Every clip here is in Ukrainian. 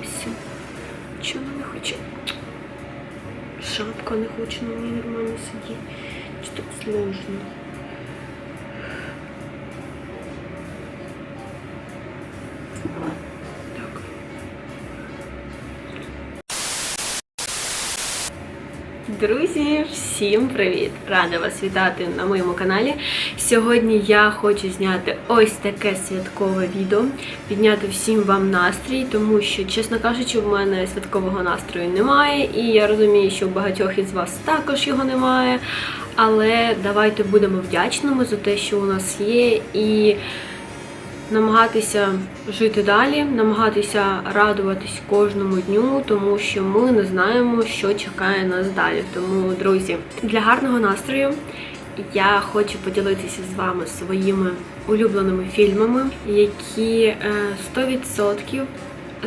волосся. Чому не хоче? Шапка не хоче на мені нормально сидіти. Чи так сложно? Друзі, всім привіт! Рада вас вітати на моєму каналі. Сьогодні я хочу зняти ось таке святкове відео, підняти всім вам настрій, тому що, чесно кажучи, в мене святкового настрою немає, і я розумію, що у багатьох із вас також його немає. Але давайте будемо вдячними за те, що у нас є, і намагатися жити далі, намагатися радуватись кожному дню, тому що ми не знаємо, що чекає нас далі. Тому, друзі, для гарного настрою я хочу поділитися з вами своїми улюбленими фільмами, які е, 100%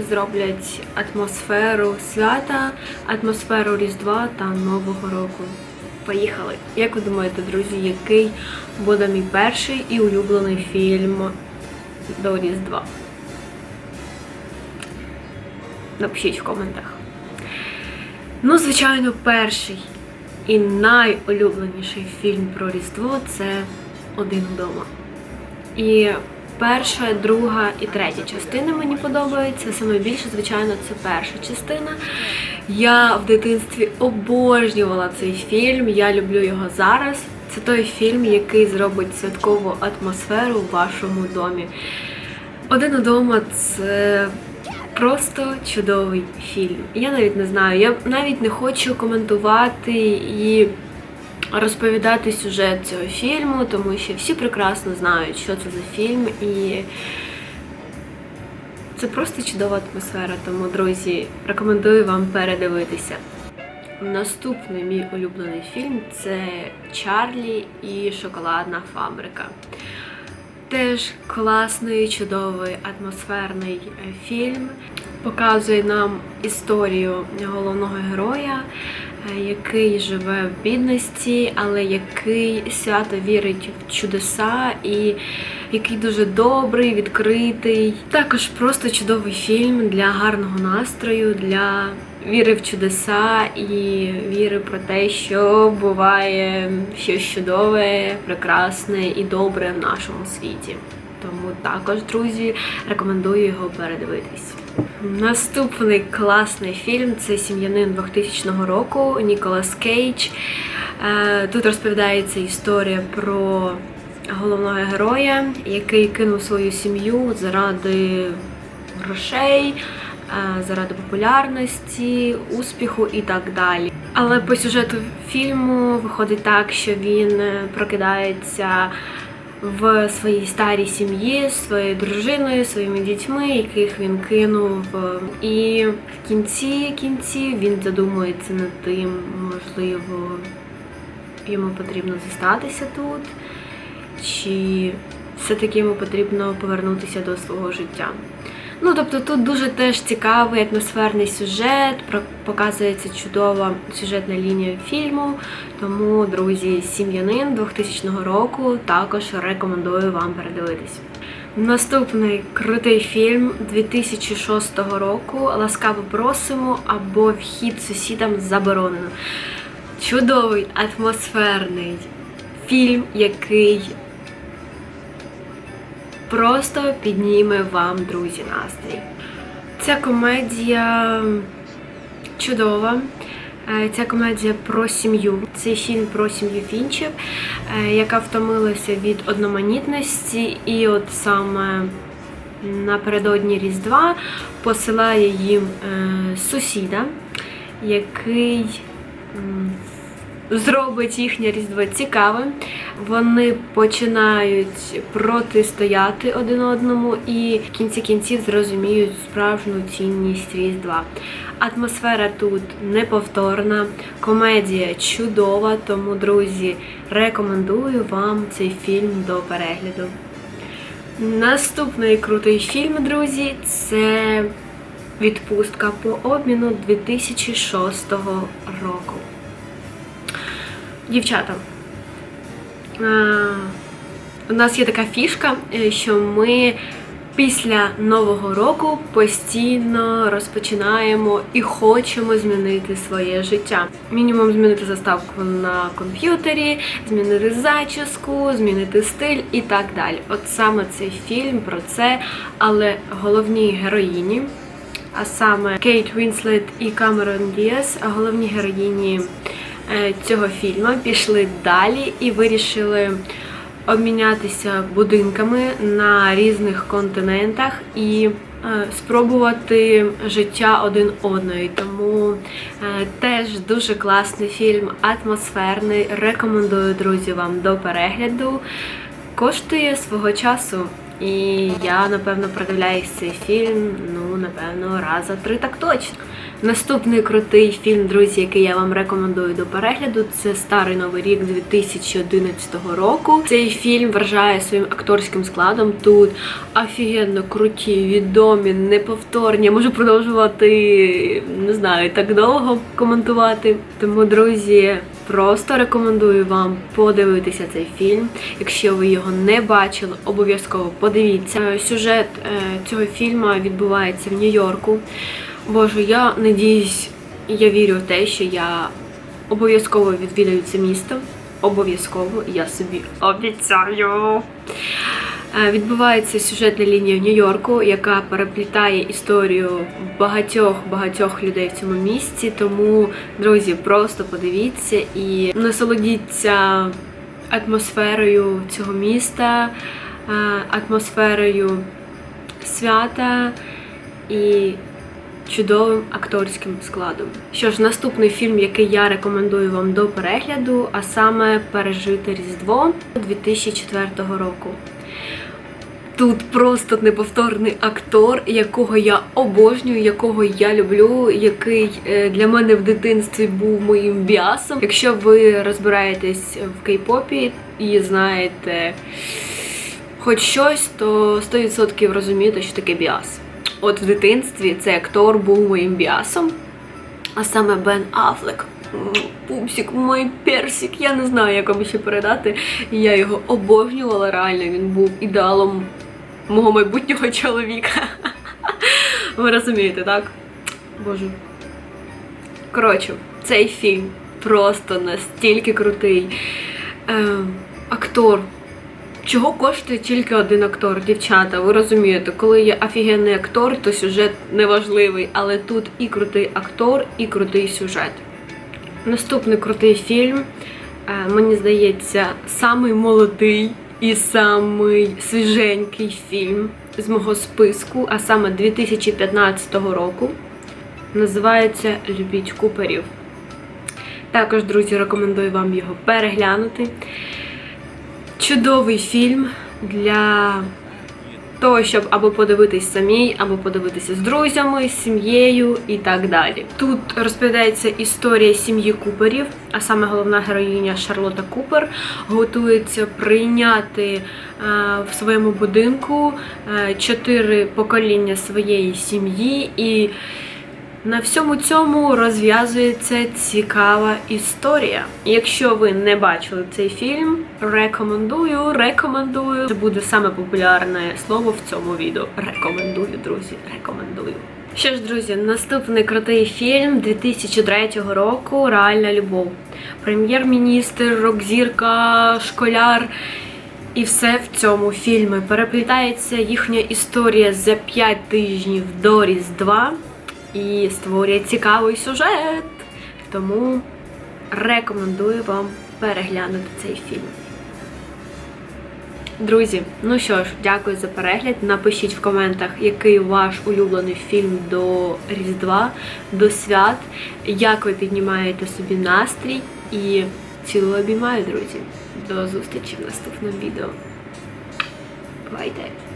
зроблять атмосферу свята, атмосферу Різдва та Нового року. Поїхали! Як ви думаєте, друзі, який буде мій перший і улюблений фільм до Різдва? Напишіть в коментах. Ну, звичайно, перший і найулюбленіший фільм про Різдво це Один вдома. І перша, друга і третя частини мені подобаються. Саме більше, звичайно, це перша частина. Я в дитинстві обожнювала цей фільм. Я люблю його зараз. Це той фільм, який зробить святкову атмосферу в вашому домі. Один удома це просто чудовий фільм. Я навіть не знаю, я навіть не хочу коментувати і розповідати сюжет цього фільму, тому що всі прекрасно знають, що це за фільм, і це просто чудова атмосфера. Тому, друзі, рекомендую вам передивитися. Наступний мій улюблений фільм це Чарлі і Шоколадна фабрика. Теж класний, чудовий, атмосферний е, фільм. Показує нам історію головного героя, е, який живе в бідності, але який свято вірить в чудеса і який дуже добрий, відкритий. Також просто чудовий фільм для гарного настрою, для віри в чудеса і віри про те, що буває щось чудове, прекрасне і добре в нашому світі. Тому також, друзі, рекомендую його передивитись. Наступний класний фільм це Сім'янин 2000 року Ніколас Кейдж. Е, Тут розповідається історія про головного героя, який кинув свою сім'ю заради грошей, заради популярності, успіху і так далі. Але по сюжету фільму виходить так, що він е, прокидається в своїй старій сім'ї своєю дружиною, своїми дітьми, яких він кинув. І в кінці кінці він задумується над тим, можливо, йому потрібно зостатися тут, чи все-таки йому потрібно повернутися до свого життя. Ну, тобто тут дуже теж цікавий атмосферний сюжет, показується чудова сюжетна лінія фільму. Тому, друзі, сім'янин 2000 року також рекомендую вам передивитись. Наступний крутий фільм 2006 року Ласкаво просимо або Вхід сусідам заборонено. Чудовий атмосферний фільм, який просто підніме вам, друзі, настрій. Ця комедія чудова. Е, Ця комедія про сім'ю. Це фільм про сім'ю Фінчів, е, яка втомилася від одноманітності, і от саме напередодні Різдва посилає їм е, сусіда, який зробить їхнє різдво цікавим. Вони починають протистояти один одному і в кінці кінців зрозуміють справжню цінність різдва. Атмосфера тут неповторна, комедія чудова, тому, друзі, рекомендую вам цей фільм до перегляду. Наступний крутий фільм, друзі, це Відпустка по обміну 2006 року. Дівчата, у нас є така фішка, е, що ми Після нового року постійно розпочинаємо і хочемо змінити своє життя. Мінімум змінити заставку на комп'ютері, змінити зачіску, змінити стиль і так далі. От саме цей фільм про це, але головні героїні, а саме Кейт Вінслет і Камерон Діас, головні героїні цього фільму пішли далі і вирішили обмінятися будинками на різних континентах і е, спробувати життя один одної. Тому е, теж дуже класний фільм, атмосферний. Рекомендую друзі вам до перегляду. Коштує свого часу. І я напевно продивляюсь цей фільм, ну напевно, раз за три так точно. Наступний крутий фільм, друзі, який я вам рекомендую до перегляду, це Старий Новий рік 2011 року. Цей фільм вражає своїм акторським складом. Тут офігенно круті, відомі, неповторні. Я можу продовжувати не знаю так довго коментувати. Тому, друзі, просто рекомендую вам подивитися цей фільм. Якщо ви його не бачили, обов'язково подивіться. Сюжет е, цього фільму відбувається в Нью-Йорку. Боже, я надіюсь, я вірю в те, що я обов'язково відвідаю це місто. Обов'язково, я собі обіцяю. Е, Відбувається сюжетна лінія в Нью-Йорку, яка переплітає історію багатьох багатьох людей в цьому місці. Тому, друзі, просто подивіться і насолодіться атмосферою цього міста, е, атмосферою свята і чудовим акторським складом. Що ж, наступний фільм, який я рекомендую вам до перегляду, а саме Пережити Різдво 2004 року. Тут просто неповторний актор, якого я обожнюю, якого я люблю, який е, для мене в дитинстві був моїм біасом. Якщо ви розбираєтесь в кей-попі і знаєте хоч щось, то 100% розумієте, що таке біас. От в дитинстві цей актор був моїм біасом, а саме Бен Афлек. Пупсик, мой персик, я не знаю, як вам ще передати. Я його обожнювала реально. Він був ідеалом мого майбутнього чоловіка. Ви розумієте, так? Боже. Коротше, цей фільм просто настільки крутий. Е, актор. Чого коштує тільки один актор, дівчата? Ви розумієте, коли є офігенний актор, то сюжет неважливий, але тут і крутий актор, і крутий сюжет. Наступний крутий фільм, е, мені здається, самий молодий і самий свіженький фільм з мого списку, а саме 2015 року. Називається Любіть Куперів. Також, друзі, рекомендую вам його переглянути. Чудовий фільм для того, щоб або подивитись самій, або подивитися з друзями, сім'єю і так далі. Тут розповідається історія сім'ї Куперів, а саме головна героїня Шарлота Купер готується прийняти е, в своєму будинку е, чотири покоління своєї сім'ї і. На всьому цьому розв'язується цікава історія. Якщо ви не бачили цей фільм, рекомендую, рекомендую. Це буде саме популярне слово в цьому відео. Рекомендую, друзі, рекомендую. Що ж, друзі, наступний крутий фільм 2003 року Реальна любов. Прем'єр-міністр, рок-зірка, школяр. І все в цьому фільмі переплітається їхня історія за 5 тижнів до Різдва і створює цікавий сюжет. Тому рекомендую вам переглянути цей фільм. Друзі, ну що ж, дякую за перегляд. Напишіть в коментах, який ваш улюблений фільм до Різдва, до свят, як ви піднімаєте собі настрій і цілу обіймаю, друзі. До зустрічі в наступному відео. Бувайте!